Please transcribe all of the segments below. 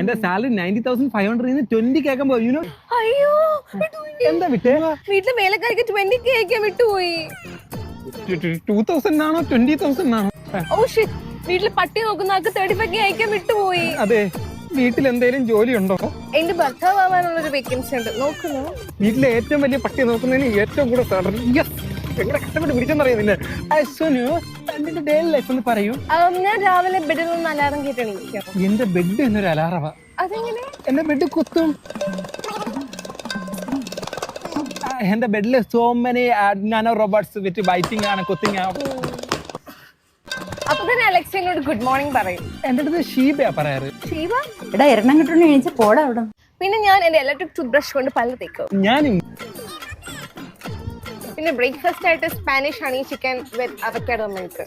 എന്റെ salary ninety thousand five hundred twenty കേൾക്കുമ്പോ you know അയ്യോ എന്താ വിട്ടേ? വീട്ടിലെ വേലക്കാരിക്ക് ട്വന്റി കേൾക്കാൻ വിട്ടുപോയി ടൂ തൗസൻഡ് ആണോ? ട്വന്റി തൗസൻഡ് ആണോ? ഓ ഷിറ്റ് വീട്ടിൽ പട്ടി നോക്കുന്ന ആൾക്ക് തേർട്ടി ഫൈവ് അയക്കാൻ വിട്ടുപോയി അതെ. വീട്ടിൽ എന്തെങ്കിലും ജോലി ഉണ്ടോ എന്റെ ഭർത്താവ് ആവാനുള്ള ഒരു വേക്കൻസി ഉണ്ട്. നോക്കുന്നു. വീട്ടിലെ ഏറ്റവും വലിയ പട്ടി നോക്കുന്നതിന് ഏറ്റവും കൂടുതൽ സാലറി എങ്ങനെ കഷ്ടപ്പെട്ട് പിടിച്ചെന്നറിയാം നിന്നെ. എന്റെ ലൈഫ് ഒന്ന് പറയൂ? ഞാൻ രാവിലെ ബെഡിൽ നിന്ന് അലാറം എന്റെ ബെഡ് എന്നൊരു അലാറവ. അതെങ്ങനെ? എന്റെ ബെഡ് കുത്തും. എന്റെ so many nano robots with biting ആണ് കുത്തിങ് ആണ് അപ്പൊ തന്നെ അലക്സിനോട് ഗുഡ് മോർണിംഗ് പറയും. എന്റെ അടുത്ത് ഷീബയാ പറയാറ്. ഷീബ? എടാ എരണം കിട്ടണ എണീച്ച് പോടാ അവിടെ. പിന്നെ ഞാൻ എന്റെ ഇലക്ട്രിക് ടൂത്ത് ബ്രഷ് കൊണ്ട് പല തേക്കും. ഞാനും പിന്നെ ബ്രേക്ക്ഫാസ്റ്റ് ആയിട്ട് Spanish honey chicken with avocado milk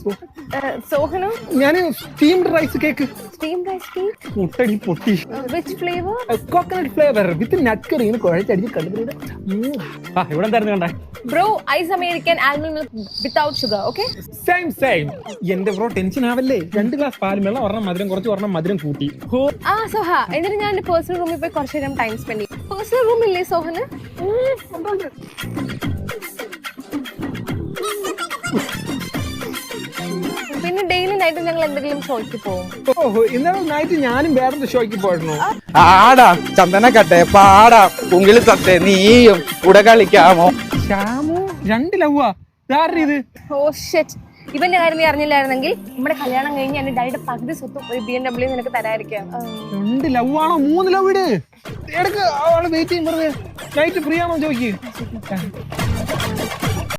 സോഹനു? ഞാൻ steamed rice cake steamed rice cake മുട്ടടി പൊട്ടി. Which flavour coconut flavour with nut curry കുഴച്ചടിച്ച് കണ്ടിട്ട് ആ ഇവിടെ എന്തായിരുന്നു കണ്ടേ? Bro ice American almond milk without sugar okay same same എന്റെ ബ്രോ ടെൻഷൻ ആവല്ലേ? രണ്ട് ഗ്ലാസ് പാൽ വെള്ളം ഒരെണ്ണം മധുരം കുറച്ച് ഒരെണ്ണം മധുരം കൂട്ടി. ആ സോഹ എന്നിട്ട് ഞാൻ എന്റെ പേഴ്സണൽ റൂമിൽ പോയി കുറച്ചു നേരം ടൈം സ്പെൻഡ് ചെയ്യും. പേഴ്സണൽ റൂം ഇല്ലേ സോഹന്? പിന്നെ ഡെയിലി നൈറ്റ് ഞങ്ങൾ എന്തെങ്കിലും ഷോയ്ക്ക് പോകും. ഓഹോ ഇന്നലെ നൈറ്റ് ഞാനും വേറൊരു ഷോയ്ക്ക് പോയിരുന്നു. ആടാ ചന്ദനക്കട്ടെ പാടാ ഉങ്കിളി തത്തെ നീയും കൂടെ കളിക്കാമോ? ശ്യാമു രണ്ട് ലവ്വാ. ഇതാരുടെ ഇത്? ഓ ഷെറ്റ് ഇവന്റെ കാര്യം നീ അറിഞ്ഞില്ലായിരുന്നെങ്കിൽ നമ്മുടെ കല്യാണം കഴിഞ്ഞ് എന്റെ ഡാഡിയുടെ പകുതി സ്വത്തും ഒരു ബി എം ഡബ്ല്യൂ നിനക്ക് തരാതിരിക്കാം. രണ്ട് ലവ് ആണോ മൂന്ന് ലവ് ഇട്. ഇടയ്ക്ക് അവളെ വെയിറ്റ് ചെയ്യും പറഞ്ഞ് നൈറ്റ് ഫ്രീ ആണോ ചോദിക്ക്.